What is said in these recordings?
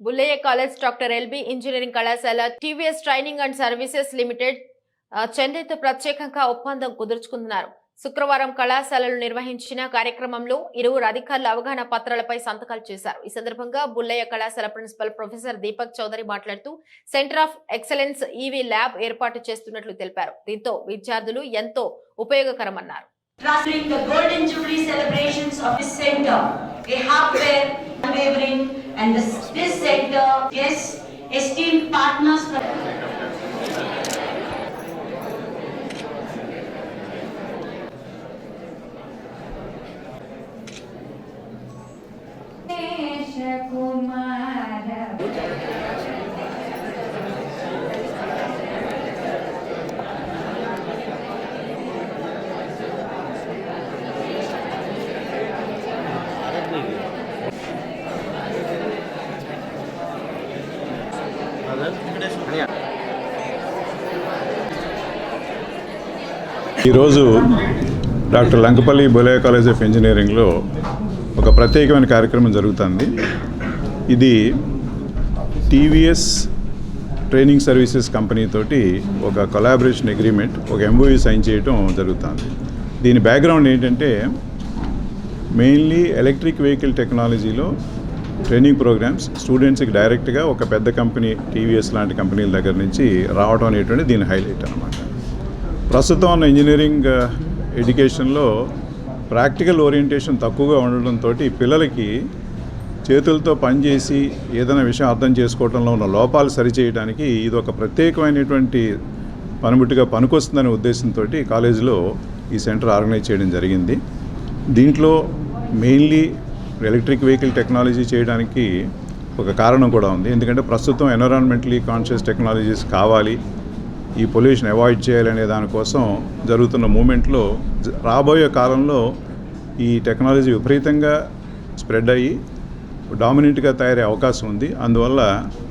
Bullayya college doctor LB engineering కళాశాల TVS training and services limited చెన్నైతో ప్రత్యేకంగా ఒప్పందం కుదుర్చుకున్నారు శుక్రవారం కళాశాలలు నిర్వహించిన కార్యక్రమంలో ఇరువురు అధికారులు అవగాహన పత్రాలపై సంతకాలు చేశారు. ఈ సందర్భంగా బుల్లయ్య కళాశాల ప్రిన్సిపల్ ప్రొఫెసర్ దీపక్ చౌదరి మాట్లాడుతూ centre of excellence EV lab ఏర్పాటు చేస్తున్నట్లు తెలిపారు. దీంతో విద్యార్థులు ఎంతో ఉపయోగకరమన్నారు. During the golden jubilee celebrations of center, a unwavering and this, this center, yes, esteemed partners ఈరోజు doctor Lankapalli Bullayya college of ఇంజనీరింగ్లో ఒక ప్రత్యేకమైన కార్యక్రమం జరుగుతుంది. ఇది టీవీఎస్ ట్రైనింగ్ సర్వీసెస్ కంపెనీ తోటి ఒక కొలాబరేషన్ అగ్రిమెంట్ ఒక ఎంఓయూ సైన్ చేయడం జరుగుతుంది. దీని బ్యాక్గ్రౌండ్ ఏంటంటే మెయిన్లీ ఎలక్ట్రిక్ వెహికల్ టెక్నాలజీలో ట్రైనింగ్ ప్రోగ్రామ్స్ స్టూడెంట్స్కి డైరెక్ట్గా ఒక పెద్ద కంపెనీ టీవీఎస్ లాంటి కంపెనీల దగ్గర నుంచి రావడం అనేటువంటి దీని హైలైట్ అనమాట ప్రస్తుతం ఉన్న ఇంజనీరింగ్ ఎడ్యుకేషన్లో ప్రాక్టికల్ ఓరియంటేషన్ తక్కువగా ఉండడంతో పిల్లలకి చేతులతో పనిచేసి ఏదైనా విషయం అర్థం చేసుకోవడంలో ఉన్న లోపాలు సరిచేయడానికి ఇది ఒక ప్రత్యేకమైనటువంటి పనిముట్టుగా పనికొస్తుందనే ఉద్దేశంతో కాలేజీలో ఈ సెంటర్ ఆర్గనైజ్ చేయడం జరిగింది. దీంట్లో మెయిన్లీ ఎలక్ట్రిక్ వెహికల్ టెక్నాలజీ చేయడానికి ఒక కారణం కూడా ఉంది. ఎందుకంటే ప్రస్తుతం ఎన్విరాన్మెంటలీ కాన్షియస్ టెక్నాలజీస్ కావాలి. ఈ పొల్యూషన్ అవాయిడ్ చేయాలనే దానికోసం జరుగుతున్న మూమెంట్లో రాబోయే కాలంలో ఈ టెక్నాలజీ విపరీతంగా స్ప్రెడ్ అయ్యి డామినెంట్గా తయారయ్యే అవకాశం ఉంది. అందువల్ల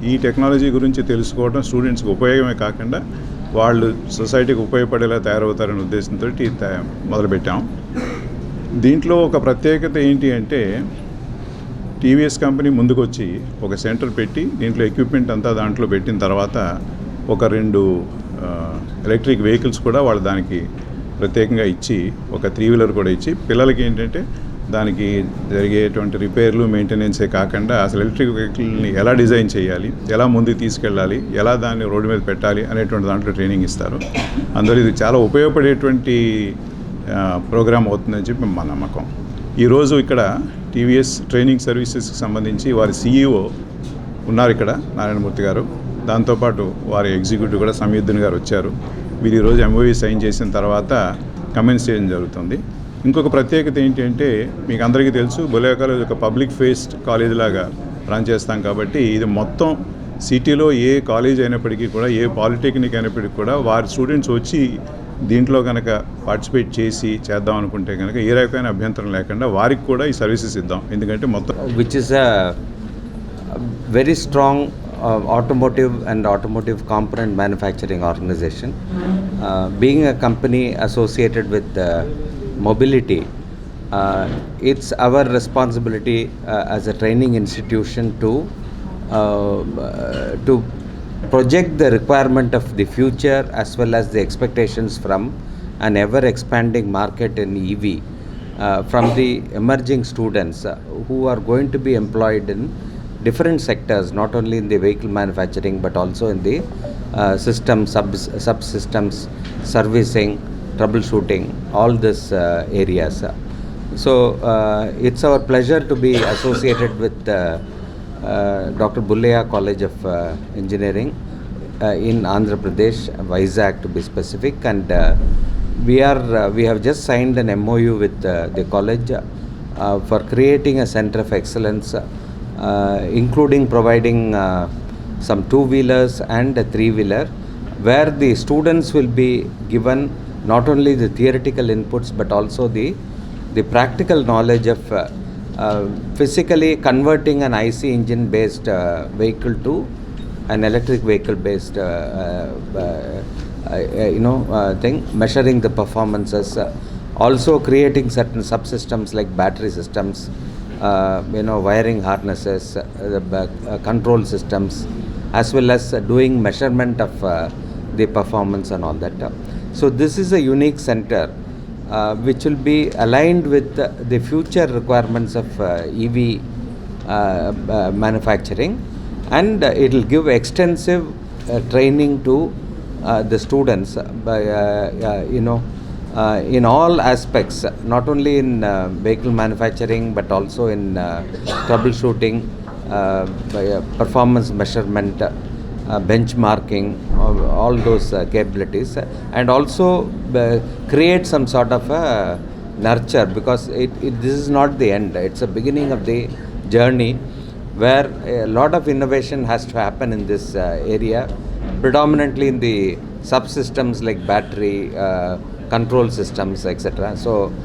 ఈ టెక్నాలజీ గురించి తెలుసుకోవడం స్టూడెంట్స్కి ఉపయోగమే కాకుండా వాళ్ళు సొసైటీకి ఉపయోగపడేలా తయారవుతారనే ఉద్దేశంతో మొదలుపెట్టాం. దీంట్లో ఒక ప్రత్యేకత ఏంటి అంటే టీవీఎస్ కంపెనీ ముందుకొచ్చి ఒక సెంటర్ పెట్టి దీంట్లో ఎక్విప్మెంట్ అంతా దాంట్లో పెట్టిన తర్వాత ఒక రెండు ఎలక్ట్రిక్ వెహికల్స్ కూడా వాళ్ళు దానికి ప్రత్యేకంగా ఇచ్చి ఒక త్రీ వీలర్ కూడా ఇచ్చి పిల్లలకి ఏంటంటే దానికి జరిగేటువంటి రిపేర్లు మెయింటెనెన్సే కాకుండా అసలు ఎలక్ట్రిక్ వెహికల్ని ఎలా డిజైన్ చేయాలి ఎలా ముందుకు తీసుకెళ్ళాలి ఎలా దాన్ని రోడ్డు మీద పెట్టాలి అనేటువంటి దాంట్లో ట్రైనింగ్ ఇస్తారు. అందువల్ల ఇది చాలా ఉపయోగపడేటువంటి ప్రోగ్రాం ప్రోగ్రామ్ అవుతుందని చెప్పి మా నమ్మకం. ఈరోజు ఇక్కడ టీవీఎస్ ట్రైనింగ్ సర్వీసెస్కి సంబంధించి వారి సీఈఓ ఉన్నారు ఇక్కడ నారాయణమూర్తి గారు. దాంతోపాటు వారి ఎగ్జిక్యూటివ్ కూడా సంయుద్ధన్ గారు వచ్చారు. వీరు ఈరోజు ఎంఓవి సైన్ చేసిన తర్వాత కమెంట్స్ చేయడం జరుగుతుంది. ఇంకొక ప్రత్యేకత ఏంటంటే మీకు అందరికీ తెలుసు బొలే కాలేజ్ ఒక పబ్లిక్ ఫేస్డ్ కాలేజ్ లాగా రన్ చేస్తాం కాబట్టి ఇది మొత్తం సిటీలో ఏ కాలేజ్ అయినప్పటికీ కూడా ఏ పాలిటెక్నిక్ అయినప్పటికీ కూడా వారి స్టూడెంట్స్ వచ్చి దీంట్లో కనుక పార్టిసిపేట్ చేసి చేద్దాం అనుకుంటే కనుక ఏ రకమైన అభ్యంతరం లేకుండా వారికి కూడా ఈ సర్వీసెస్ ఇద్దాం. ఎందుకంటే మొత్తం which is a very strong automotive and automotive component manufacturing organisation being a company associated with mobility it's our responsibility as a training institution to to project the requirement of the future as well as the expectations from an ever expanding market in EV uh, from the emerging students uh, who are going to be employed in different sectors, not only in the vehicle manufacturing but also in the uh, system, sub subsystems, servicing, troubleshooting, all these uh, areas. So uh, it's our pleasure to be associated with uh, Dr. Bulleya College of uh, Engineering uh, in Andhra Pradesh, Vizag to be specific, and uh, we are uh, we have just signed an MOU with uh, the college uh, for creating a center of excellence, uh, including providing uh, some two wheelers and a three wheeler, where the students will be given not only the theoretical inputs but also the the practical knowledge of uh, uh, physically converting an IC engine based uh, vehicle to an electric vehicle based uh, uh, uh, you know uh, thing measuring the performances uh, also creating certain subsystems like battery systems uh, you know, wiring harnesses, uh, uh, control systems, as well as uh, doing measurement of uh, the performance and all that. So this is a unique center uh, which will be aligned with uh, the future requirements of uh, EV uh, uh, manufacturing. And uh, it will give extensive uh, training to uh, the students by uh, uh, you know uh, in all aspects not only in uh, vehicle manufacturing but also in uh, troubleshooting uh, by, uh, performance measurement uh, benchmarking all, those uh, capabilities and also uh, create some sort of a nurture because it, it, this is not the end. It's a beginning of the journey where a lot of innovation has to happen in this uh, area predominantly in the subsystems like battery uh, control systems etc so